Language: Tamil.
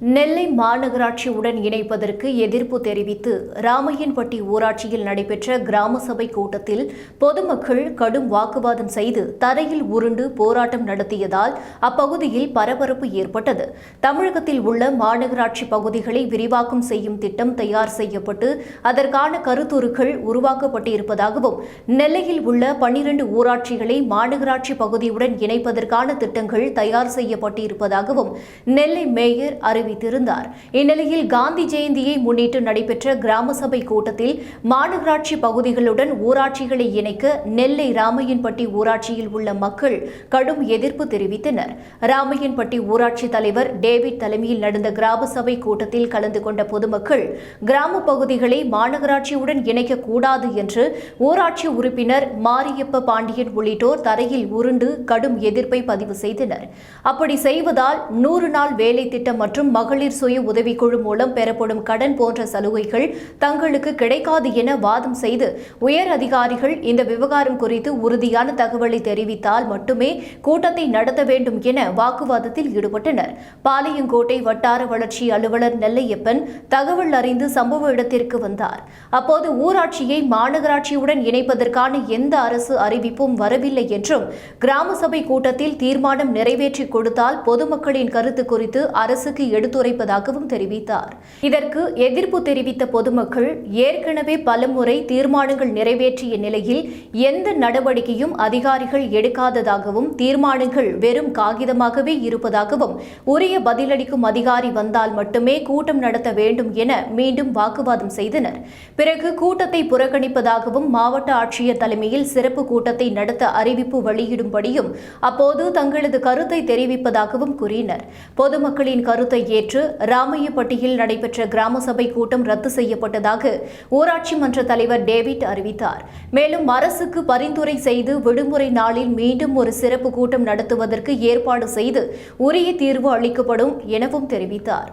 நெல்லை மாநகராட்சியுடன் இணைப்பதற்கு எதிர்ப்பு தெரிவித்து ராமையன்பட்டி ஊராட்சியில் நடைபெற்ற கிராம சபை கூட்டத்தில் பொதுமக்கள் கடும் வாக்குவாதம் செய்து தரையில் உருண்டு போராட்டம் நடத்தியதால் அப்பகுதியில் பரபரப்பு ஏற்பட்டது. தமிழகத்தில் உள்ள மாநகராட்சி பகுதிகளை விரிவாக்கம் செய்யும் திட்டம் தயார் செய்யப்பட்டு அதற்கான கருத்துருக்கள் உருவாக்கப்பட்டிருப்பதாகவும் நெல்லையில் உள்ள பன்னிரண்டு ஊராட்சிகளை மாநகராட்சி பகுதியுடன் இணைப்பதற்கான திட்டங்கள் தயார் செய்யப்பட்டிருப்பதாகவும் நெல்லை மேயர் அறிவித்திருந்தார் இந்நிலையில் காந்தி ஜெயந்தியை முன்னிட்டு நடைபெற்ற கிராம சபை கூட்டத்தில் மாநகராட்சி பகுதிகளுடன் ஊராட்சிகளை இணைக்க நெல்லை ராமையன்பட்டி ஊராட்சியில் உள்ள மக்கள் கடும் எதிர்ப்பு தெரிவித்தனர். ராமையன்பட்டி ஊராட்சி தலைவர் டேவிட் தலைமையில் நடந்த கிராம சபை கூட்டத்தில் கலந்து கொண்ட பொதுமக்கள் கிராம பகுதிகளை மாநகராட்சியுடன் இணைக்கக்கூடாது என்று ஊராட்சி உறுப்பினர் மாரியப்ப பாண்டியன் உள்ளிட்டோர் தரையில் உருண்டு கடும் எதிர்ப்பை பதிவு செய்தனர். அப்படி செய்வதால் நூறு நாள் வேலை திட்டம் மற்றும் மகளிர் சுய உதவிக்குழு மூலம் பெறப்படும் கடன் போன்ற சலுகைகள் தங்களுக்கு கிடைக்காது என வாதம் செய்து உயர் அதிகாரிகள் இந்த விவகாரம் குறித்து உறுதியான தகவலை தெரிவித்தால் மட்டுமே கூட்டத்தை நடத்த வேண்டும் என வாக்குவாதத்தில் ஈடுபட்டனர். பாளையங்கோட்டை வட்டார வளர்ச்சி அலுவலர் நெல்லையப்பன் தகவல் அறிந்து சம்பவ இடத்திற்கு வந்தார். அப்போது ஊராட்சியை மாநகராட்சியுடன் இணைப்பதற்கான எந்த அரசு அறிவிப்பும் வரவில்லை என்றும் கிராம சபை கூட்டத்தில் தீர்மானம் நிறைவேற்றி கொடுத்தால் பொதுமக்களின் கருத்து குறித்து அரசுக்கு எடுத்துரைப்பதாகவும் தெரிவித்தார். இதற்கு எதிர்ப்பு தெரிவித்த பொதுமக்கள் ஏற்கனவே பலமுறை தீர்மானங்கள் நிறைவேற்றிய நிலையில் எந்த நடவடிக்கையும் அதிகாரிகள் எடுக்காததாகவும் தீர்மானங்கள் வெறும் காகிதமாகவே இருப்பதாகவும் உரிய பதிலளிக்கும் அதிகாரி வந்தால் மட்டுமே கூட்டம் நடத்த வேண்டும் என மீண்டும் வாக்குவாதம் செய்தனர். பிறகு கூட்டத்தை புறக்கணிப்பதாகவும் மாவட்ட ஆட்சியர் தலைமையில் சிறப்பு கூட்டத்தை நடத்த அறிவிப்பு வெளியிடும்படியும் அப்போது தங்களது கருத்தை தெரிவிப்பதாகவும் கூறினர். பொதுமக்களின் கருத்தை நேற்று ராமையப்பட்டியில் நடைபெற்ற கிராம சபை கூட்டம் ரத்து செய்யப்பட்டதாக ஊராட்சி மன்ற தலைவர் டேவிட் அறிவித்தார். மேலும் அரசுக்கு பரிந்துரை செய்து விடுமுறை நாளில் மீண்டும் ஒரு சிறப்பு கூட்டம் நடத்துவதற்கு ஏற்பாடு செய்து உரிய தீர்வு அளிக்கப்படும் எனவும் தெரிவித்தார்.